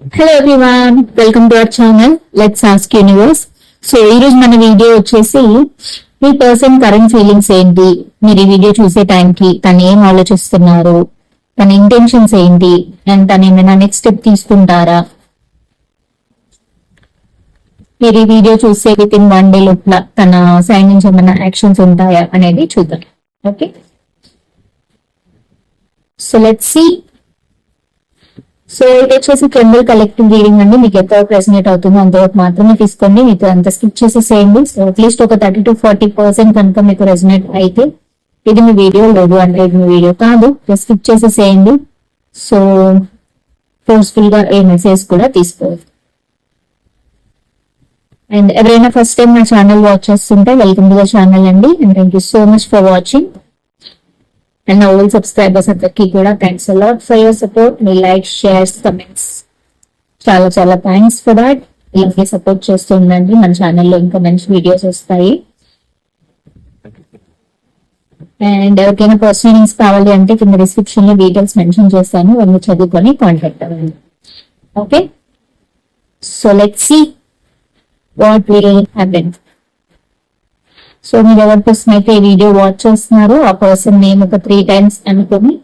Hello everyone welcome to our channel let's ask universe so ఈ రోజు మన video వచ్చేసి మీ పర్సన్ కరెంట్ ఫీలింగ్స్ ఏంటి? మీరు ఈ వీడియో చూసే టైంకి తను ఏం ఆలోచిస్తున్నారు? తన ఇంటెన్షన్స్ ఏంటి? అండ్ తను ఏమైనా నెక్స్ట్ స్టెప్ తీసుకుంటారా? మీరు ఈ వీడియో చూసే విత్ ఇన్ వన్ డే లోపల తన సైడ్ నుంచి ఏమైనా యాక్షన్స్ ఉంటాయా అనేది చూద్దాం. Okay so let's see so ఇది వచ్చేసి కెండల్ కలెక్టివ్ రీడింగ్ అండి. మీకు ఎంత ప్రెసెంట్ అవుతుందో అంతవరకు మాత్రమే తీసుకోండి. మీకు అంత స్కిప్ చేసేసేయండి సో అట్లీస్ట్ ఒక థర్టీ టు ఫార్టీ పర్సెంట్ కనుక మీకు రెసినేట్ అయితే ఇది మీ వీడియో లేదు అంటే ఇది మీ వీడియో కాదు. జస్ట్ స్కిప్ చేసేసేయండి సో ఫోర్స్ఫుల్గా ఏ మెసేజ్ కూడా తీసుకోవచ్చు అండ్ ఎవరైనా ఫస్ట్ టైం నా ఛానల్ వాచ్ చేస్తుంటే వెల్కమ్ టు ద ఛానల్ అండి. And thank you so much for watching and నా ఓల్డ్ సబ్స్క్రైబర్స్ అందరికీ కూడా thanks a lot for your support me like shares comments చాలా చాలా థ్యాంక్స్ ఫర్ దాట్ ఇలాగే support చేస్తూ ఉండండి. మన ఛానల్లో ఇంకా మంచి వీడియోస్ వస్తాయి. అండ్ ఎవరికైనా పర్సనల్ కావాలి అంటే కింద డిస్క్రిప్షన్లో డీటెయిల్స్ మెన్షన్ చేస్తాను వాళ్ళు చదువుకొని కాంటాక్ట్ అవ్వండి. Okay so let see what will happen so మీరు ఎవరి కోసం అయితే ఈ వీడియో వాచ్ చేస్తున్నారో ఆ పర్సన్ నేమ్ ఒక త్రీ టైమ్స్ అనుకుని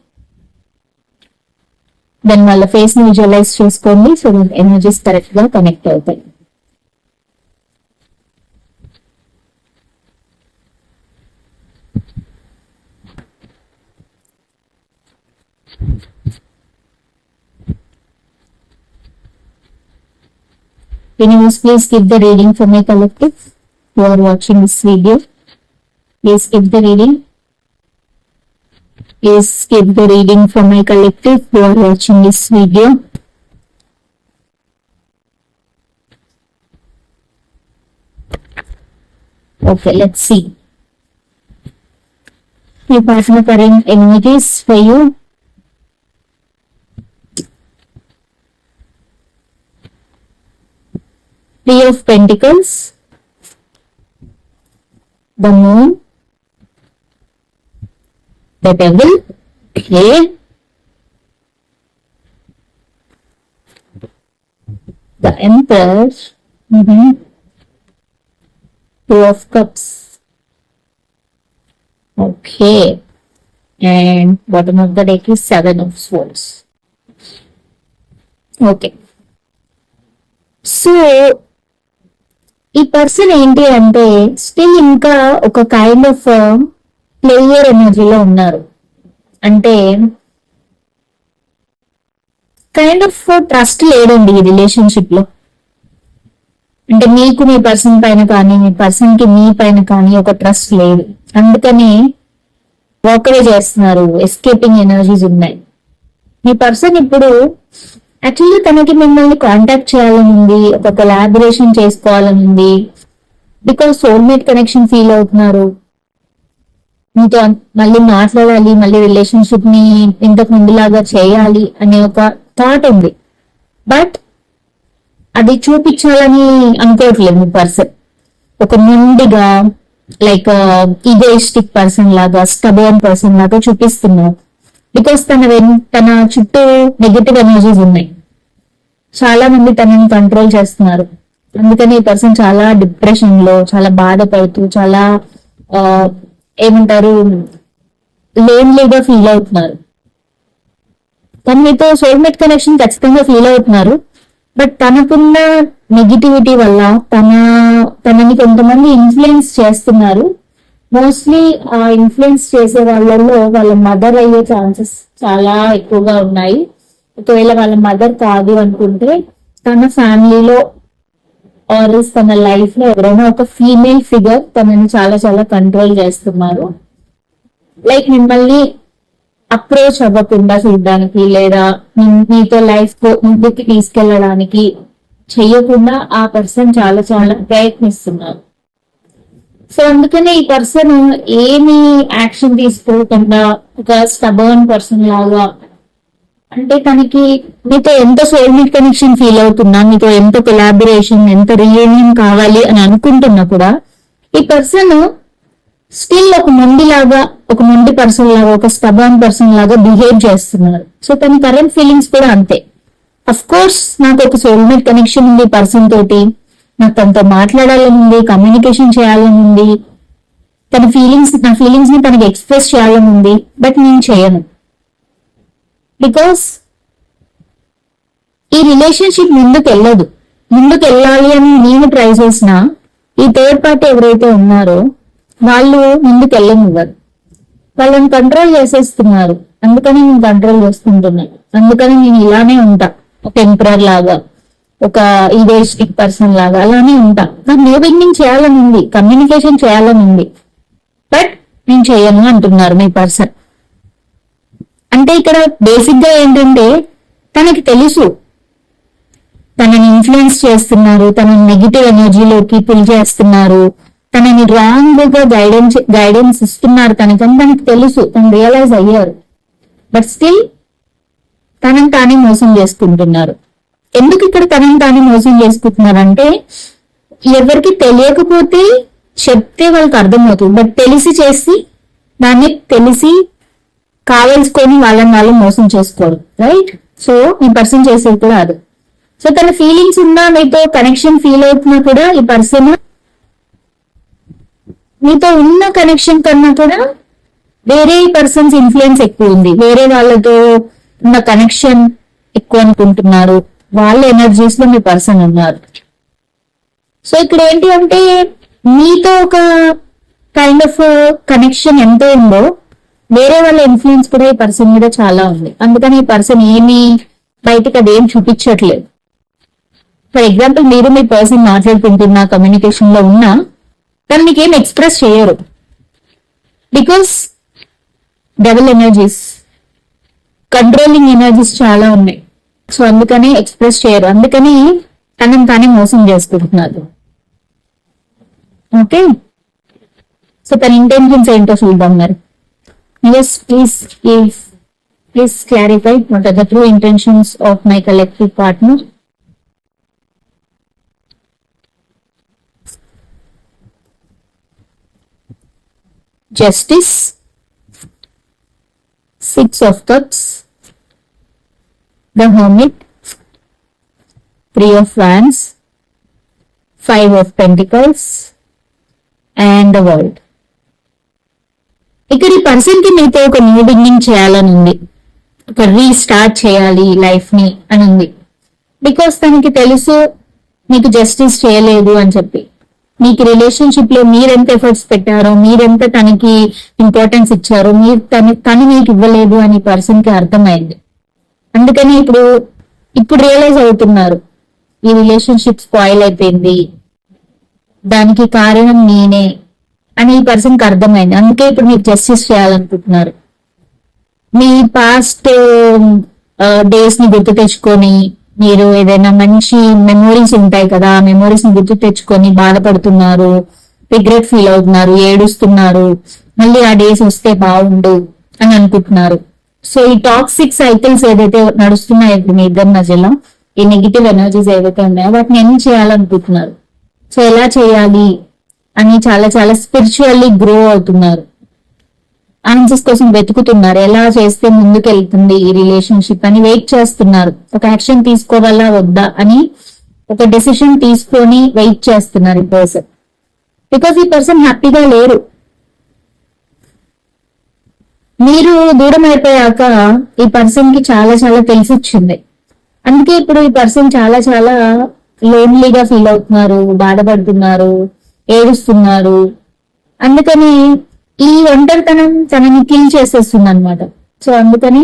దాని వాళ్ళ ఫేస్ని విజువలైజ్ చేసుకోండి. సో ఎనర్జీస్ కరెక్ట్గా కనెక్ట్ అవుతాయి. Universe, please give the reading for my collective who are watching this video. Please skip the reading. Please skip the reading for my collective who are watching this video. Okay, let's see. Me personal current energies for you. Three of Pentacles, the Moon. The Devil, okay, the Emperor, mhm, Two of Cups, okay, and bottom of the deck is Seven of Swords. Okay. So ఈ person ఏంటి అంటే still ఇంకా ఒక kind of player ఎనర్జీలో ఉన్నారు. అంటే kind of trust లేదండి ఈ రిలేషన్షిప్లో. అంటే మీకు మీ పర్సన్ పైన కానీ మీ పర్సన్కి మీ పైన కానీ ఒక ట్రస్ట్ లేదు. అందుకని వాకవే చేస్తున్నారు. ఎస్కేపింగ్ ఎనర్జీస్ ఉన్నాయి. మీ పర్సన్ ఇప్పుడు యాక్చువల్లీ తనకి మిమ్మల్ని కాంటాక్ట్ చేయాలని ఉంది ఒక కొలాబరేషన్ చేసుకోవాలని ఉంది బికాస్ సోల్మేట్ కనెక్షన్ ఫీల్ అవుతున్నారు. మీతో మళ్ళీ మాట్లాడాలి మళ్ళీ రిలేషన్షిప్ని ఇంతకు ముందులాగా చేయాలి అనే ఒక థాట్ ఉంది. బట్ అది చూపించాలని అనుకోవట్లేదు మీ పర్సన్ ఒక ముందుగా లైక్ ఈగోయిస్టిక్ పర్సన్ లాగా స్టబోన్ పర్సన్ లాగా చూపిస్తున్నావు బికాస్ తన వెన్- తన చుట్టూ నెగటివ్ ఎనర్జీస్ ఉన్నాయి. చాలా మంది తనని కంట్రోల్ చేస్తున్నారు. అందుకని ఈ పర్సన్ చాలా డిప్రెషన్లో చాలా బాధపడుతూ చాలా ఏమంటారు లేన్లీగా ఫీల్ అవుతున్నారు. తను మీతో సోల్మేట్ కనెక్షన్ ఖచ్చితంగా ఫీల్ అవుతున్నారు. బట్ తనకున్న నెగిటివిటీ వల్ల తన తనని కొంతమంది ఇన్ఫ్లుయెన్స్ చేస్తున్నారు. మోస్ట్లీ ఆ ఇన్ఫ్లుయెన్స్ చేసే వాళ్ళల్లో వాళ్ళ మదర్ అయ్యే ఛాన్సెస్ చాలా ఎక్కువగా ఉన్నాయి. ఒకవేళ వాళ్ళ మదర్ కాదు అనుకుంటే తన ఫ్యామిలీలో ఆర్ తన లైఫ్లో ఎవరైనా ఒక ఫీమేల్ ఫిగర్ తనని చాలా చాలా కంట్రోల్ చేస్తున్నారు. లైక్ మిమ్మల్ని అప్రోచ్ అవ్వకుండా చూడడానికి లేదా మీతో లైఫ్ ముందుకి తీసుకెళ్ళడానికి చెయ్యకుండా ఆ పర్సన్ చాలా చాలా ప్రయత్నిస్తున్నారు. సో అందుకనే ఈ పర్సన్ ఏమి యాక్షన్ తీసుకోకుండా ఒక స్టబర్న్ పర్సన్ లాగా అంటే తనకి మీతో ఎంత సోల్మేట్ కనెక్షన్ ఫీల్ అవుతున్నా మీతో ఎంత కొలాబరేషన్ ఎంత రియూనియన్ కావాలి అని అనుకుంటున్నా కూడా ఈ పర్సన్ స్టిల్ ఒక మొండి లాగా ఒక మొండి పర్సన్ లాగా ఒక స్టబాన్ పర్సన్ లాగా బిహేవ్ చేస్తున్నారు. సో తన కరెంట్ ఫీలింగ్స్ కూడా అంతే. అఫ్ కోర్స్ నాకు ఒక సోల్మేట్ కనెక్షన్ ఉంది పర్సన్ తోటి. నాకు తనతో మాట్లాడాలని ఉంది కమ్యూనికేషన్ చేయాలని ఉంది. తన ఫీలింగ్స్ నా ఫీలింగ్స్ని తనకి ఎక్స్ప్రెస్ చేయాలని ఉంది బట్ నేను చేయను. బికాస్ ఈ రిలేషన్షిప్ ముందుకు వెళ్ళదు ముందుకు వెళ్ళాలి అని నేను ట్రై చేసిన ఈ థర్డ్ పార్టీ ఎవరైతే ఉన్నారో వాళ్ళు ముందుకు వెళ్ళనివ్వరు వాళ్ళని కంట్రోల్ చేసేస్తున్నారు. అందుకని నేను కంట్రోల్ చేసుకుంటున్నాను అందుకని నేను ఇలానే ఉంటా. ఒక ఎంపరర్ లాగా ఒక ఈగోయిస్టిక్ పర్సన్ లాగా అలానే ఉంటా. నాకు న్యూ బిగినింగ్ చేయాలని ఉంది కమ్యూనికేషన్ చేయాలని ఉంది. బట్ నేను చేయను అంటున్నారు మీ పర్సన్ అంటే ఇక్కడ బేసిక్గా ఏంటంటే తనకి తెలుసు. తనని ఇన్ఫ్లుయెన్స్ చేస్తున్నారు తనని నెగిటివ్ ఎనర్జీలోకి పుల్ చేస్తున్నారు తనని రాంగ్గా గైడెన్స్ గైడెన్స్ ఇస్తున్నారు తనకని తనకి తెలుసు తను రియలైజ్ అయ్యారు. బట్ స్టిల్ తనని తానే మోసం చేసుకుంటున్నారు. ఎందుకు ఇక్కడ తనని తానే మోసం చేసుకుంటున్నారంటే ఎవరికి తెలియకపోతే చెప్తే వాళ్ళకి అర్థమవుతుంది. బట్ తెలిసి చేసి దాన్ని తెలిసి కావలసుకొని వాళ్ళని వాళ్ళు మోసం చేసుకోరు రైట్ సో ఈ పర్సన్ చేసేది కూడా అది. సో తన ఫీలింగ్స్ ఉన్నా మీతో కనెక్షన్ ఫీల్ అవుతున్నా కూడా ఈ పర్సన్ మీతో ఉన్న కనెక్షన్ కన్నా కూడా వేరే పర్సన్స్ ఇన్ఫ్లుయెన్స్ ఎక్కువ ఉంది. వేరే వాళ్ళతో ఉన్న కనెక్షన్ ఎక్కువ అనుకుంటున్నారు. వాళ్ళ ఎనర్జీస్లో మీ పర్సన్ ఉన్నారు. సో ఇక్కడ ఏంటి అంటే మీతో ఒక కైండ్ ఆఫ్ కనెక్షన్ ఎంత ఉందో వేరే వాళ్ళ ఇన్ఫ్లుయెన్స్ కూడా ఈ పర్సన్ మీద చాలా ఉంది. అందుకని ఈ పర్సన్ ఏమి బయటకు అదేం చూపించట్లేదు. ఫర్ ఎగ్జాంపుల్ మీరు మీ పర్సన్ మాట్లాడుకుంటున్నా కమ్యూనికేషన్లో ఉన్నా కానీ మీకు ఏం ఎక్స్ప్రెస్ చేయరు. Because double energies controlling energies చాలా ఉన్నాయి. సో అందుకని ఎక్స్ప్రెస్ చేయరు. అందుకని తనని తానే మోసం చేసుకుంటున్నారు ఓకే సో తన ఇంటెన్షన్స్ ఏంటో చూద్దాం మరి. Yes, please, please, please clarify what are the true intentions of my collective partner. Justice, Six of Cups, The Hermit, Three of Wands, Five of Pentacles, and the World. ఇక్కడ ఈ పర్సన్కి మీతో ఒక new beginning చేయాలని ఉంది ఒక restart చేయాలి లైఫ్ని అని ఉంది బికాస్ తనకి తెలుసు మీకు జస్టిస్ చేయలేదు అని చెప్పి. మీకు రిలేషన్షిప్లో మీరెంత ఎఫర్ట్స్ పెట్టారో మీరెంత తనకి ఇంపార్టెన్స్ ఇచ్చారో మీరు తను తను మీకు ఇవ్వలేదు అని పర్సన్కి అర్థమైంది. అందుకని ఇప్పుడు ఇప్పుడు రియలైజ్ అవుతున్నారు. ఈ రిలేషన్షిప్ స్పాయిల్ అయిపోయింది. దానికి కారణం నేనే. అని ఈ పర్సన్కి అర్థమైంది. అందుకే ఇప్పుడు మీరు జస్టిస్ చేయాలనుకుంటున్నారు. మీ పాస్ట్ డేస్ um, uh, ని గుర్తు తెచ్చుకొని మీరు ఏదైనా మంచి మెమోరీస్ ఉంటాయి కదా మెమోరీస్ని గుర్తు తెచ్చుకొని బాధపడుతున్నారు రిగ్రెట్ ఫీల్ అవుతున్నారు ఏడుస్తున్నారు మళ్ళీ ఆ డేస్ వస్తే బాగుండు అని అనుకుంటున్నారు. సో ఈ టాక్సిక్ సైకిల్స్ ఏదైతే నడుస్తున్నాయో ఇప్పుడు మీ ఇద్దరి మధ్యలో ఈ నెగిటివ్ ఎనర్జీస్ ఏవైతే ఉన్నాయో వాటిని ఏం చేయాలనుకుంటున్నారు. సో ఎలా చేయాలి? అని చాలా చాలా స్పిరిచువల్లీ గ్రో అవుతున్నారు. ఆన్సర్స్ కోసం వెతుకుతున్నారు. ఎలా చేస్తే ముందుకు వెళ్తుంది ఈ రిలేషన్షిప్ అని వెయిట్ చేస్తున్నారు. ఒక యాక్షన్ తీసుకోవాలా వద్దా అని ఒక డెసిషన్ తీసుకొని వెయిట్ చేస్తున్నారు ఈ పర్సన్ బికాస్ ఈ పర్సన్ హ్యాపీగా లేరు. మీరు దూరం అయిపోయాక ఈ పర్సన్కి చాలా చాలా తెలిసి వచ్చింది అందుకే ఇప్పుడు ఈ పర్సన్ చాలా చాలా లోన్లీగా ఫీల్ అవుతున్నారు బాధపడుతున్నారు. ఏడుస్తున్నారు అందుకని ఈ ఒంటరితనం తనని కిల్ చేసేస్తుంది అనమాట సో అందుకని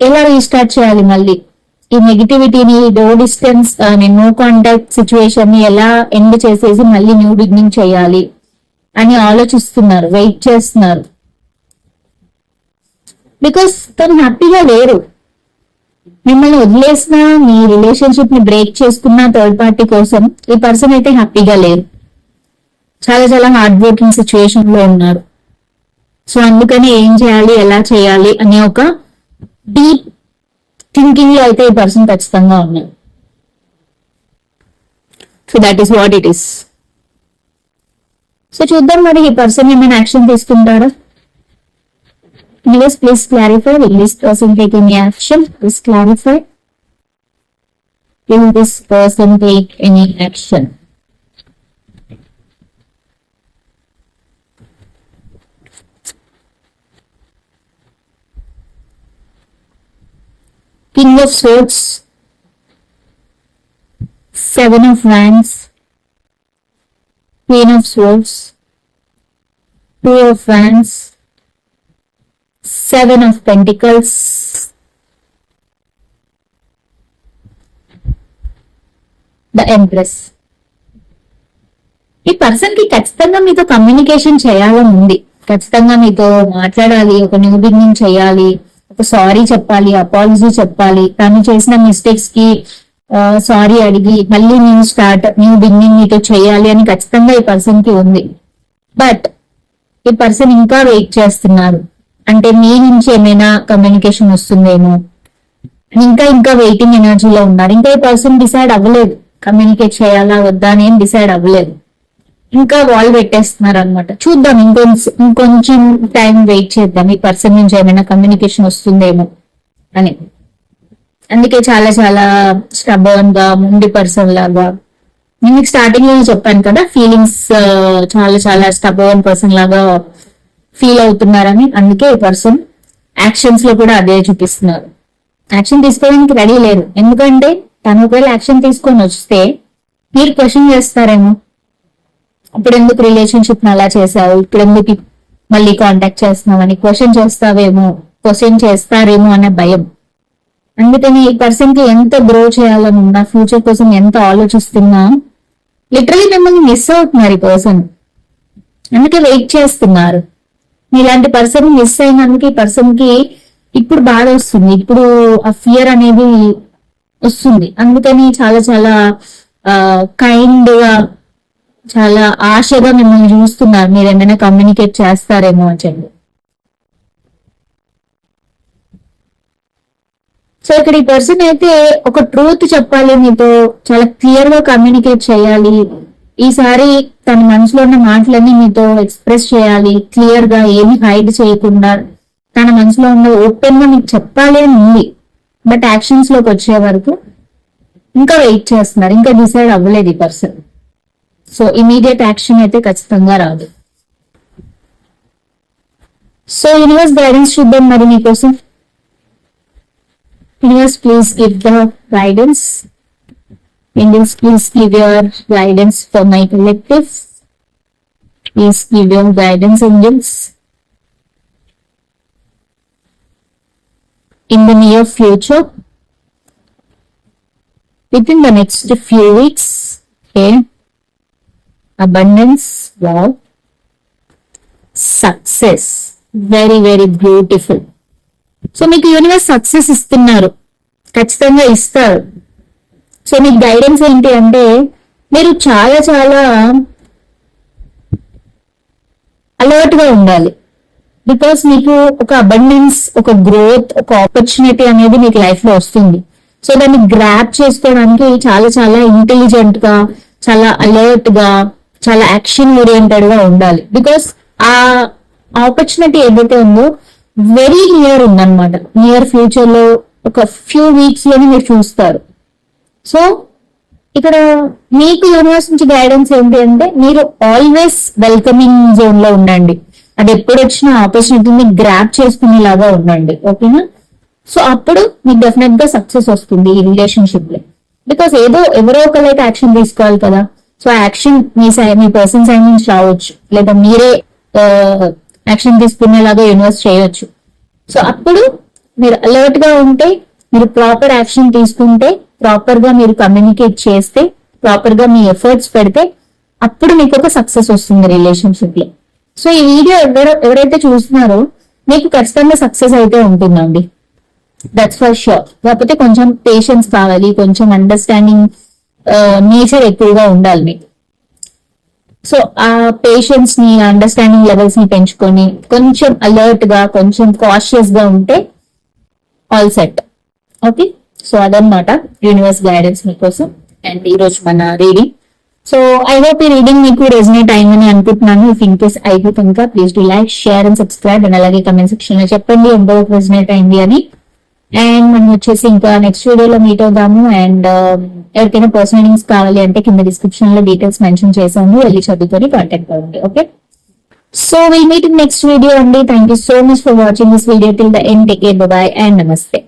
ఎలా రీస్టార్ట్ చేయాలి మళ్ళీ? ఈ నెగిటివిటీని డో డిస్టెన్స్ నో కాంటాక్ట్ సిచ్యువేషన్ని ఎలా ఎండ్ చేసేసి మళ్ళీ న్యూ బిగినింగ్ చేయాలి అని ఆలోచిస్తున్నారు వెయిట్ చేస్తున్నారు. బికాస్ తను హ్యాపీగా లేరు. మిమ్మల్ని వదిలేసిన మీ రిలేషన్షిప్ని బ్రేక్ చేసుకున్న థర్డ్ పార్టీ కోసం ఈ పర్సన్ అయితే హ్యాపీగా లేరు. చాలా చాలా హార్డ్ వర్కింగ్ సిచ్యువేషన్లో ఉన్నారు. సో అందుకని ఏం చేయాలి ఎలా చేయాలి అనే ఒక డీప్ థింకింగ్లో అయితే ఈ పర్సన్ ఖచ్చితంగా ఉన్నారు. So that is what it is so చూద్దాం మరి ఈ పర్సన్ ఏమైనా యాక్షన్ తీసుకుంటారా? Universe, please clarify. Will this person take any action? Please clarify. Will this person take any action? King of Swords, Seven of Wands, Queen of Swords, Two of Wands, Seven of Pentacles, the Empress. ఈ పర్సన్కి ఖచ్చితంగా మీతో communication చేయాలని ఉంది. ఖచ్చితంగా మీతో మాట్లాడాలి ఒక న్యూ బిగినింగ్ చేయాలి ఒక సారీ చెప్పాలి అపాలజీ చెప్పాలి. తను చేసిన మిస్టేక్స్కి సారీ అడిగి మళ్ళీ నేను స్టార్ట్ న్యూ బిగినింగ్ మీతో చేయాలి అని ఖచ్చితంగా ఈ పర్సన్కి ఉంది. బట్ ఈ పర్సన్ ఇంకా వెయిట్ చేస్తున్నారు. అంటే మీ నుంచి ఏమైనా కమ్యూనికేషన్ వస్తుందేమో. ఇంకా ఇంకా వెయిటింగ్ ఎనర్జీలో ఉన్నారు. ఇంకా ఈ పర్సన్ డిసైడ్ అవ్వలేదు. కమ్యూనికేట్ చేయాలా వద్దా అని ఏం డిసైడ్ అవ్వలేదు. ఇంకా వాల్ పెట్టేస్తున్నారు అనమాట చూద్దాం ఇంకొంచెం ఇంకొంచెం టైం వెయిట్ చేద్దాం. ఈ పర్సన్ నుంచి ఏమైనా కమ్యూనికేషన్ వస్తుందేమో అని. అందుకే చాలా చాలా స్టబర్న్గా ముండి పర్సన్ లాగా. నేను మీకు స్టార్టింగ్లో చెప్పాను కదా ఫీలింగ్స్ చాలా చాలా స్టబర్న్ పర్సన్ లాగా ఫీల్ అవుతున్నారని అందుకే ఈ పర్సన్ యాక్షన్స్లో కూడా అదే చూపిస్తున్నారు. యాక్షన్ తీసుకోవడానికి రెడీ లేరు. ఎందుకంటే తను ఒకవేళ యాక్షన్ తీసుకొని వస్తే మీరు క్వశ్చన్ చేస్తారేమో. ఇప్పుడు ఎందుకు రిలేషన్షిప్ అలా చేసావు ఇప్పుడు ఎందుకు మళ్ళీ కాంటాక్ట్ చేస్తున్నావు అని క్వశ్చన్ చేస్తావేమో? క్వశ్చన్ చేస్తారేమో అనే భయం. అందుకని ఈ పర్సన్కి ఎంత గ్రో చేయాలనున్నా ఫ్యూచర్ కోసం ఎంత ఆలోచిస్తున్నా లిటరలీ మిమ్మల్ని మిస్ అవుతున్నారు ఈ పర్సన్ అందుకే వెయిట్ చేస్తున్నారు. ఇలాంటి పర్సన్ మిస్ అయినందుకు ఈ పర్సన్కి ఇప్పుడు బాధ వస్తుంది. ఇప్పుడు ఆ ఫియర్ అనేది వస్తుంది. అందుకని చాలా చాలా కైండ్గా చాలా ఆశగా మిమ్మల్ని చూస్తున్నారు. మీరు ఏమైనా కమ్యూనికేట్ చేస్తారేమో అని చెప్పి. సో ఇక్కడ ఈ పర్సన్ అయితే ఒక ట్రూత్ చెప్పాలి. మీతో చాలా క్లియర్గా కమ్యూనికేట్ చేయాలి. ఈసారి తన మనసులో ఉన్న మాటలన్నీ మీతో ఎక్స్ప్రెస్ చేయాలి క్లియర్గా ఏమి హైడ్ చేయకుండా తన మనసులో ఉన్న ఓపెన్గా మీకు చెప్పాలి అని ఉంది. బట్ యాక్షన్స్లోకి వచ్చే వరకు ఇంకా వెయిట్ చేస్తున్నారు. ఇంకా డిసైడ్ అవ్వలేదు ఈ పర్సన్ సో ఇమీడియట్ యాక్షన్ అయితే ఖచ్చితంగా రాదు. సో యూనివర్స్ గైడెన్స్ చూద్దాం మరి మీకోసం. Universe please give the guidance Indians please give your guidance for my collective please give your guidance Indians in the near future within the next few weeks okay abundance wow success very very beautiful so మీకు universe success ఇస్తున్నారు ఖచ్చితంగా ఇస్తారు so మీకు guidance ఏంటి అంటే మీరు చాలా చాలా అలర్ట్గా ఉండాలి. బికాస్ మీకు ఒక అబండెన్స్ ఒక గ్రోత్ ఒక ఆపర్చునిటీ అనేది మీకు లైఫ్లో వస్తుంది. సో దాన్ని గ్రాప్ చేసుకోవడానికి చాలా చాలా ఇంటెలిజెంట్గా చాలా అలర్ట్గా చాలా యాక్షన్ ఓరియంటెడ్గా ఉండాలి. బికాస్ ఆ ఆపర్చునిటీ ఏదైతే ఉందో వెరీ నియర్ ఉందన్నమాట. నియర్ ఫ్యూచర్లో ఒక ఫ్యూ వీక్స్లోనే మీరు చూస్తారు. సో ఇక్కడ మీకు యూనివర్స్ నుంచి గైడెన్స్ ఏంటి అంటే మీరు ఆల్వేస్ వెల్కమింగ్ జోన్లో ఉండండి. అది ఎప్పుడు వచ్చిన ఆపర్చునిటీని గ్రాప్ చేసుకునేలాగా ఉండండి. ఓకేనా సో అప్పుడు మీకు డెఫినెట్గా సక్సెస్ వస్తుంది ఈ రిలేషన్షిప్లో. బికాస్ ఏదో ఎవరో ఒకరైతే యాక్షన్ తీసుకోవాలి కదా. సో యాక్షన్ మీ సైడ్ మీ పర్సన్ సైడ్ నుంచి రావచ్చు. లేదా మీరే యాక్షన్ తీసుకునేలాగా యూనివర్స్ చేయొచ్చు సో అప్పుడు మీరు అలర్ట్గా ఉంటే మీరు ప్రాపర్ యాక్షన్ తీసుకుంటే ప్రాపర్గా మీరు కమ్యూనికేట్ చేస్తే ప్రాపర్గా మీ ఎఫర్ట్స్ పెడితే అప్పుడు మీకు ఒక సక్సెస్ వస్తుంది రిలేషన్షిప్లో సో ఈ వీడియో ఎవరో ఎవరైతే చూస్తున్నారో మీకు ఖచ్చితంగా సక్సెస్ అయితే ఉంటుందండి. దట్స్ ఫర్ షూర్ కాకపోతే కొంచెం పేషెన్స్ కావాలి కొంచెం అండర్స్టాండింగ్ నేచర్ ఎక్కువగా ఉండాలి మీకు. సో ఆ పేషెన్స్ని అండర్స్టాండింగ్ లెవెల్స్ని పెంచుకొని కొంచెం అలర్ట్గా కొంచెం కాషియస్గా ఉంటే ఆల్ సెట్ ఓకే సో అదనమాట యూనివర్స్ గైడెన్స్ మీకోసం. అండ్ ఈ రోజు మన రీడింగ్ సో ఐ హోప్ ఈ రీడింగ్ మీకు రెజినేట్ అయిందని అనుకుంటున్నాను. ఇఫ్ ఇన్ కేస్ అయితే కనుక please do like share and subscribe and అలాగే కమెంట్ సెక్షన్లో చెప్పండి ఎంతవరకు రెజినేట్ అయింది అని. అండ్ మనం వచ్చేసి ఇంకా నెక్స్ట్ వీడియోలో మీట్ అవుదాము. అండ్ um, ఎవరికైనా పర్సనల్ లింక్స్ కావాలి అంటే కింద డిస్క్రిప్షన్లో డీటెయిల్స్ మెన్షన్ చేశాను. వెళ్ళి చదువుకొని కాంటాక్ట్ అవ్వండి. Okay so will meet next video అండి thank you so much for watching this video till the end take bye and namaste